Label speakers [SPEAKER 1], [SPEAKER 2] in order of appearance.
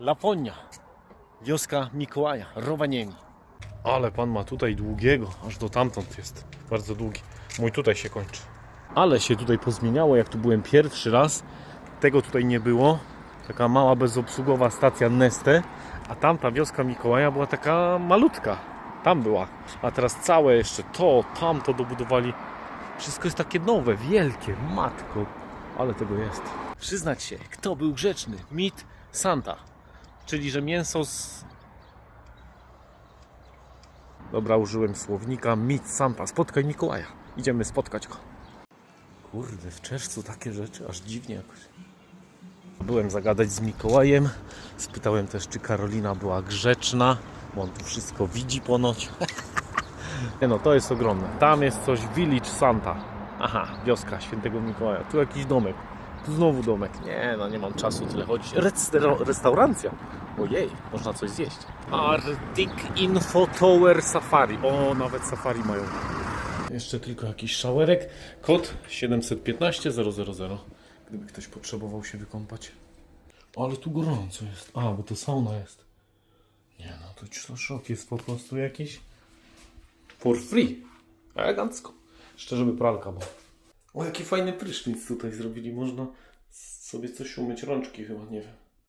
[SPEAKER 1] Laponia. Wioska Mikołaja, Rowaniemi. Ale pan ma tutaj długiego, aż do tamtąd jest. Bardzo długi. Mój tutaj się kończy. Ale się tutaj pozmieniało, jak tu byłem pierwszy raz. Tego tutaj nie było. Taka mała bezobsługowa stacja Neste. A tamta wioska Mikołaja była taka malutka. Tam była. A teraz całe jeszcze to, tamto dobudowali. Wszystko jest takie nowe, wielkie. Matko, ale tego jest. Przyznać się, kto był grzeczny? Mit Santa. Czyli, że mięso z... Dobra, użyłem słownika Mit Santa. Spotkaj Mikołaja. Idziemy spotkać go. Kurde, w czerwcu takie rzeczy, aż dziwnie jakoś. Byłem zagadać z Mikołajem. Spytałem też, czy Karolina była grzeczna, bo on tu wszystko widzi ponoć. Nie no, to jest ogromne. Tam jest coś Village Santa. Aha, wioska świętego Mikołaja. Tu jakiś domek. Znowu domek. Nie no, nie mam czasu tyle chodzić. Restauracja. Ojej, można coś zjeść. Arctic Info Tower Safari. O, nawet safari mają. Jeszcze tylko jakiś szałerek. Kod 715 000. Gdyby ktoś potrzebował się wykąpać. Ale tu gorąco jest. A, bo to sauna jest. Nie no, to to szok jest po prostu jakiś for free. Elegancko. Jeszcze żeby pralka była. O, jaki fajny prysznic tutaj zrobili. Można sobie coś umyć rączki chyba, nie wiem.